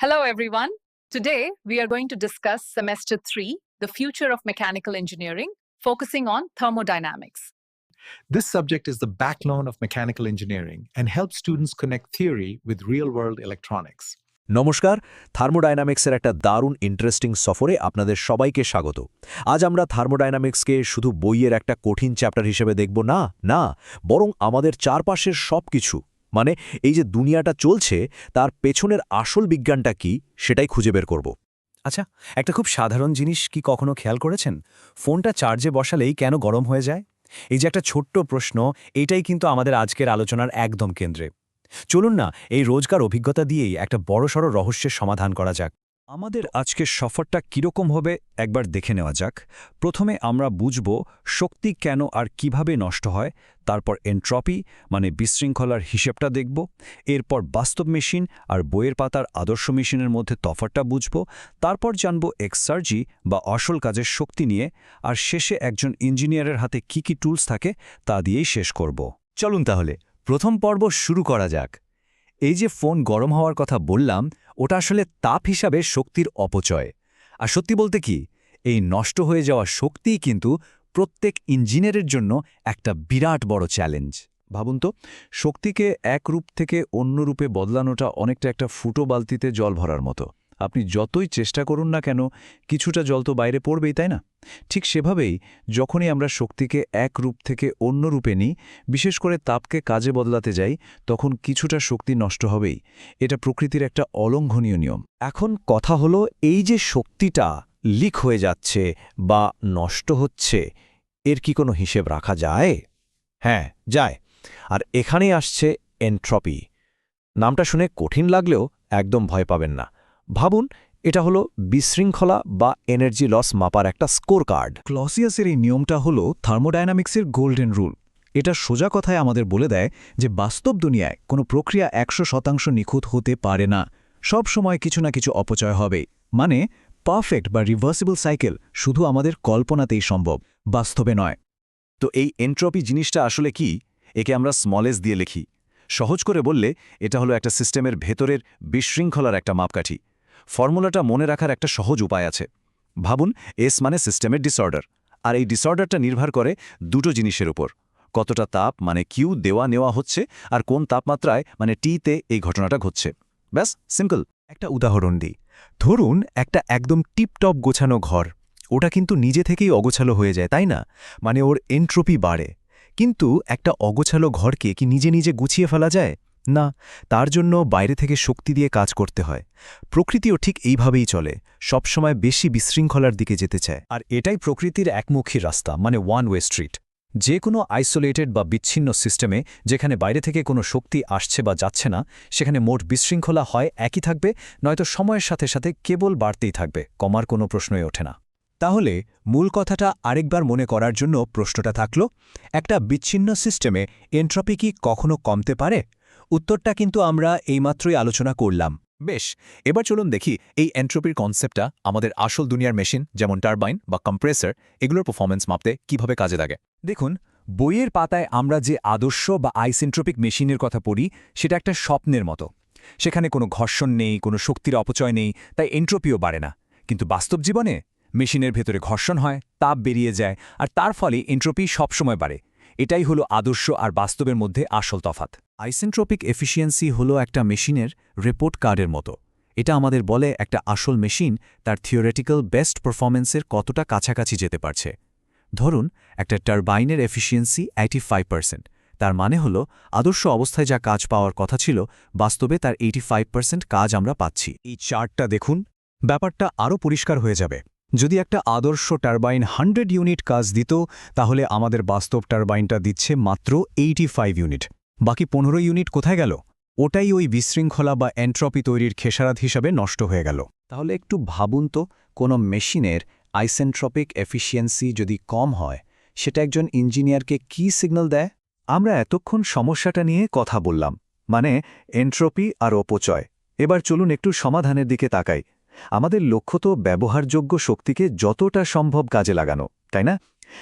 Hello, everyone. Today, we are going to discuss semester three, the future of mechanical engineering, focusing on thermodynamics. This subject is the backbone of mechanical engineering and helps students connect theory with real world electronics. নমস্কার থার্মোডাইনামিক্সের একটা দারুণ interesting সফরে আপনাদের সবাইকে স্বাগত আজ আমরা থার্মোডাইনামিক্সকে শুধু বইয়ের একটা কঠিন চ্যাপ্টার হিসেবে দেখব না না বরং আমাদের চারপাশের সব কিছু মানে এই যে দুনিয়াটা চলছে, তার পেছনের আসল বিজ্ঞানটা কি সেটাই খুঁজে বের করব। আচ্ছা একটা খুব সাধারণ জিনিস কি কখনো খেয়াল করেছেন? ফোনটা চার্জে বসালেই কেন গরম হয়ে যায়? এই যে একটা ছোট্ট প্রশ্ন, এটাই কিন্তু আমাদের আজকের আলোচনার একদম কেন্দ্রে। চলুন না, এই রোজকার অভিজ্ঞতা দিয়েই একটা বড়সড় রহস্যের সমাধান করা যাক। আমাদের আজকের সফরটা কীরকম হবে একবার দেখে নেওয়া যাক। প্রথমে আমরা বুঝব শক্তি কেন আর কীভাবে নষ্ট হয়, তারপর এন্ট্রপি মানে বিশৃঙ্খলার হিসেবটা দেখব, এরপর বাস্তব মেশিন আর বইয়ের পাতার আদর্শ মেশিনের মধ্যে তফাতটা বুঝব, তারপর জানব এক্সার্জি বা আসল কাজের শক্তি নিয়ে, আর শেষে একজন ইঞ্জিনিয়ারের হাতে কি কি টুলস থাকে তা দিয়েই শেষ করব। চলুন তাহলে, প্রথম পর্ব শুরু করা যাক। এই যে ফোন গরম হওয়ার কথা বললাম ওটা আসলে তাপ হিসাবে শক্তির অপচয়। আর সত্যি বলতে কি, এই নষ্ট হয়ে যাওয়া শক্তিই কিন্তু প্রত্যেক ইঞ্জিনিয়ারের জন্য একটা বিরাট বড় চ্যালেঞ্জ ভাবুন তো, শক্তিকে এক রূপ থেকে অন্য রূপে বদলানোটা অনেকটা একটা ফুটো বালতিতে জল ভরার মতো। আপনি যতই চেষ্টা করুন না কেন, কিছুটা জল তো বাইরে পড়বেই, তাই না? ঠিক সেভাবেই যখনই আমরা শক্তিকে এক রূপ থেকে অন্য রূপে নিই, বিশেষ করে তাপকে কাজে বদলাতে যাই, তখন কিছুটা শক্তি নষ্ট হবেই। এটা প্রকৃতির একটা অলঙ্ঘনীয় নিয়ম। এখন কথা হলো, এই যে শক্তিটা লিক হয়ে যাচ্ছে বা নষ্ট হচ্ছে, এর কি কোনো হিসেব রাখা যায়? হ্যাঁ যায়। আর এখানেই আসছে এন্ট্রপি। নামটা শুনে কঠিন লাগলেও একদম ভয় পাবেন না। ভাবুন এটা হলো বিশৃঙ্খলা বা এনার্জি লস মাপার একটা স্কোর কার্ড ক্লসিয়াসের এই নিয়মটা হলো থার্মোডাইনামিক্সের গোল্ডেন রুল এটা সোজা কথায় আমাদের বলে দেয় যে বাস্তব দুনিয়ায় কোনো প্রক্রিয়া একশো শতাংশ নিখুঁত হতে পারে না। সব সময় কিছু না কিছু অপচয় হবে। মানে পারফেক্ট বা রিভার্সিবল সাইকেল শুধু আমাদের কল্পনাতেই সম্ভব বাস্তবে নয়। তো এই এন্ট্রপি জিনিসটা আসলে কি? একে আমরা স্মলেস দিয়ে লিখি। সহজ করে বললে এটা হলো একটা সিস্টেমের ভেতরের বিশৃঙ্খলার একটা মাপকাঠি। ফর্মুলাটা মনে রাখার একটা সহজ উপায় আছে। ভাবুন এস মানে সিস্টেমের ডিসঅর্ডার আর এই ডিসঅর্ডারটা নির্ভর করে দুটো জিনিসের উপর। কতটা তাপ মানে কিউ দেওয়া নেওয়া হচ্ছে, আর কোন তাপমাত্রায় মানে টিতে এই ঘটনাটা ঘটছে। ব্যাস সিম্পল একটা উদাহরণ দিই। ধরুন, একটা একদম টিপটপ গোছানো ঘর। ওটা কিন্তু নিজে থেকেই অগোছালো হয়ে যায়, তাই না? মানে ওর এন্ট্রপি বাড়ে। কিন্তু একটা অগোছালো ঘরকে কি নিজে নিজে গুছিয়ে ফেলা যায়? না, তার জন্য বাইরে থেকে শক্তি দিয়ে কাজ করতে হয়। প্রকৃতিও ঠিক এইভাবেই চলে, সবসময় বেশি বিশৃঙ্খলার দিকে যেতে চায়। আর এটাই প্রকৃতির একমুখী রাস্তা মানে ওয়ান ওয়ে স্ট্রিট যে কোনো আইসোলেটেড বা বিচ্ছিন্ন সিস্টেমে যেখানে বাইরে থেকে কোনো শক্তি আসছে বা যাচ্ছে না, সেখানে মোট বিশৃঙ্খলা হয় একই থাকবে, নয়তো সময়ের সাথে সাথে কেবল বাড়তেই থাকবে, কমার কোনো প্রশ্নই ওঠে না। তাহলে মূল কথাটা আরেকবার মনে করার জন্য প্রশ্নটা থাকল, একটা বিচ্ছিন্ন সিস্টেমে এন্ট্রপি কি কখনো কমতে পারে? উত্তরটা কিন্তু আমরা এইমাত্রই আলোচনা করলাম। বেশ, এবার চলুন দেখি এই এন্ট্রোপির কনসেপ্টটা আমাদের আসল দুনিয়ার মেশিন, যেমন টারবাইন বা কম্প্রেসর, এগুলোর পারফরমেন্স মাপতে কীভাবে কাজে লাগে। দেখুন, বইয়ের পাতায় আমরা যে আদর্শ বা আইসেন্ট্রোপিক মেশিনের কথা পড়ি, সেটা একটা স্বপ্নের মতো। সেখানে কোনো ঘর্ষণ নেই, কোনো শক্তির অপচয় নেই, তাই এন্ট্রোপিও বাড়ে না। কিন্তু বাস্তব জীবনে মেশিনের ভেতরে ঘর্ষণ হয়, তাপ বেরিয়ে যায়, আর তার ফলে এন্ট্রপি সবসময় বাড়ে। এটাই হলো আদর্শ আর বাস্তবের মধ্যে আসল তফাত আইসেন্ট্রপিক এফিসিয়েন্সি হলো একটা মেশিনের রিপোর্ট কার্ডের মতো। এটা আমাদের বলে একটা আসল মেশিন তার থিওরেটিক্যাল বেস্ট পারফরমেন্সের কতটা কাছাকাছি যেতে পারছে। ধরুন, একটা টারবাইনের এফিসিয়েন্সি এইটি তার মানে হল, আদর্শ অবস্থায় যা কাজ পাওয়ার কথা ছিল, বাস্তবে তার এইটি কাজ আমরা পাচ্ছি। এই চার্টটা দেখুন। ব্যাপারটা আরও পরিষ্কার হয়ে যাবে। যদি একটা আদর্শ টারবাইন হান্ড্রেড ইউনিট কাজ দিত, তাহলে আমাদের বাস্তব টারবাইনটা দিচ্ছে মাত্র এইটি ফাইভ ইউনিট। বাকি পনেরো ইউনিট কোথায় গেল? ওটাই ওই বিশৃঙ্খলা বা এন্ট্রপি তৈরির খেসারাত হিসাবে নষ্ট হয়ে গেল। তাহলে একটু ভাবুন তো, কোনো মেশিনের আইসেন্ট্রপিক এফিসিয়েন্সি যদি কম হয়, সেটা একজন ইঞ্জিনিয়ারকে কি সিগন্যাল দেয়? আমরা এতক্ষণ সমস্যাটা নিয়ে কথা বললাম মানে এন্ট্রপি আর অপচয়। এবার চলুন একটু সমাধানের দিকে তাকাই। আমাদের লক্ষ্য তো ব্যবহারযোগ্য শক্তিকে যতটা সম্ভব কাজে লাগানো, তাই না?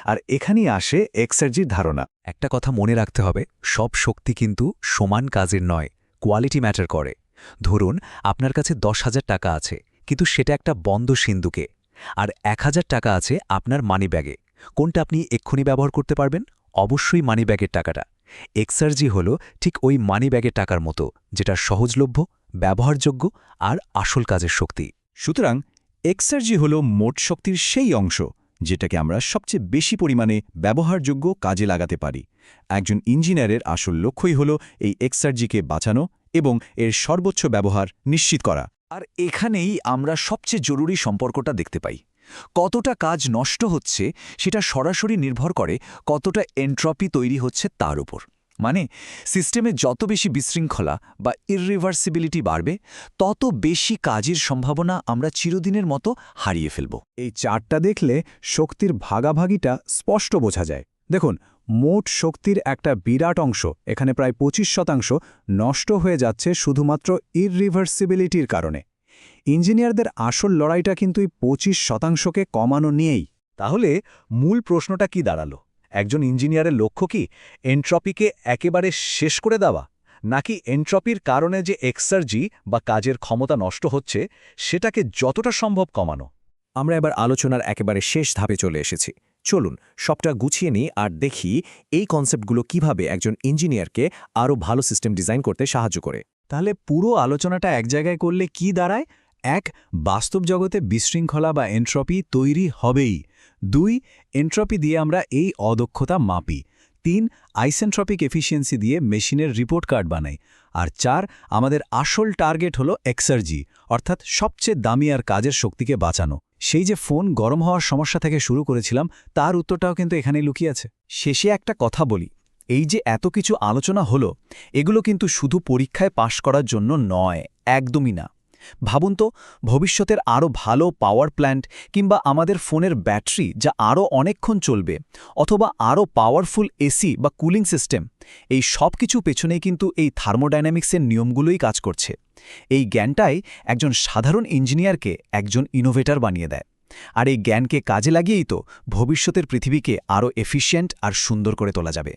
আর এখানেই আসে এক্সার্জির ধারণা। একটা কথা মনে রাখতে হবে, সব শক্তি কিন্তু সমান কাজের নয় কোয়ালিটি ম্যাটার করে। ধরুন, আপনার কাছে দশ হাজার টাকা আছে, কিন্তু সেটা একটা বন্ধ সিন্ধুকে, আর এক হাজার টাকা আছে আপনার মানিব্যাগে কোনটা আপনি এক্ষুনি ব্যবহার করতে পারবেন? অবশ্যই মানিব্যাগের টাকাটা। এক্সার্জি হল ঠিক ওই মানিব্যাগের টাকার মতো, যেটা সহজলভ্য, ব্যবহারযোগ্য আর আসল কাজের শক্তি। সুতরাং এক্সার্জি হল মোট শক্তির সেই অংশ যেটাকে আমরা সবচেয়ে বেশি পরিমাণে ব্যবহারযোগ্য কাজে লাগাতে পারি। একজন ইঞ্জিনিয়ারের আসল লক্ষ্যই হল এই এক্সার্জিকে বাঁচানো এবং এর সর্বোচ্চ ব্যবহার নিশ্চিত করা। আর এখানেই আমরা সবচেয়ে জরুরি সম্পর্কটা দেখতে পাই। কতটা কাজ নষ্ট হচ্ছে সেটা সরাসরি নির্ভর করে কতটা এন্ট্রপি তৈরি হচ্ছে তার উপর। মানে সিস্টেমে যত বেশি বিশৃঙ্খলা বা ইররিভার্সিবিলিটি বাড়বে, তত বেশি কাজের সম্ভাবনা আমরা চিরদিনের মতো হারিয়ে ফেলব। এই চারটা দেখলে শক্তির ভাগাভাগিটা স্পষ্ট বোঝা যায়। দেখুন, মোট শক্তির একটা বিরাট অংশ, এখানে প্রায় পঁচিশ শতাংশ, নষ্ট হয়ে যাচ্ছে শুধুমাত্র ইররিভার্সিবিলিটির কারণে। ইঞ্জিনিয়ারদের আসল লড়াইটা কিন্তু এই পঁচিশ শতাংশকে কমানো নিয়েই। তাহলে মূল প্রশ্নটা কি দাঁড়াল? একজন ইঞ্জিনিয়ারের লক্ষ্য কি এন্ট্রপিকে একেবারে শেষ করে দেওয়া? নাকি এন্ট্রপির কারণে যে এক্সার্জি বা কাজের ক্ষমতা নষ্ট হচ্ছে, সেটাকে যতটা সম্ভব কমানো? আমরা এবার আলোচনার একেবারে শেষ ধাপে চলে এসেছি। চলুন, সবটা গুছিয়ে নিই আর দেখি এই কনসেপ্টগুলো কীভাবে একজন ইঞ্জিনিয়ারকে আরও ভালো সিস্টেম ডিজাইন করতে সাহায্য করে। তাহলে পুরো আলোচনাটা এক জায়গায় করলে কি দাঁড়ায়? এক, বাস্তব জগতে বিশৃঙ্খলা বা এন্ট্রপি তৈরি হবেই। দুই এন্ট্রপি দিয়ে আমরা এই অদক্ষতা মাপি। তিন আইসেন্ট্রপিক এফিসিয়েন্সি দিয়ে মেশিনের রিপোর্ট কার্ড বানাই। আর চার, আমাদের আসল টার্গেট হলো এক্সার্জি অর্থাৎ সবচেয়ে দামি আর কাজের শক্তিকে বাঁচানো। সেই যে ফোন গরম হওয়ার সমস্যা থেকে শুরু করেছিলাম, তার উত্তরটাও কিন্তু এখানেই লুকিয়ে আছে। শেষে একটা কথা বলি। এই যে এত কিছু আলোচনা হলো, এগুলো কিন্তু শুধু পরীক্ষায় পাশ করার জন্য নয়, একদমই না। ভাবুন তো, ভবিষ্যতের আরও ভালো পাওয়ার প্ল্যান্ট কিংবা আমাদের ফোনের ব্যাটারি যা আরও অনেকক্ষণ চলবে, অথবা আরও পাওয়ারফুল এসি বা কুলিং সিস্টেম এই সব কিছু পেছনেই কিন্তু এই থার্মোডাইনামিক্সের নিয়মগুলোই কাজ করছে। এই জ্ঞানটাই একজন সাধারণ ইঞ্জিনিয়ারকে একজন ইনোভেটর বানিয়ে দেয়। আর এই জ্ঞানকে কাজে লাগিয়েই তো ভবিষ্যতের পৃথিবীকে আরও এফিশিয়েন্ট আর সুন্দর করে তোলা যাবে।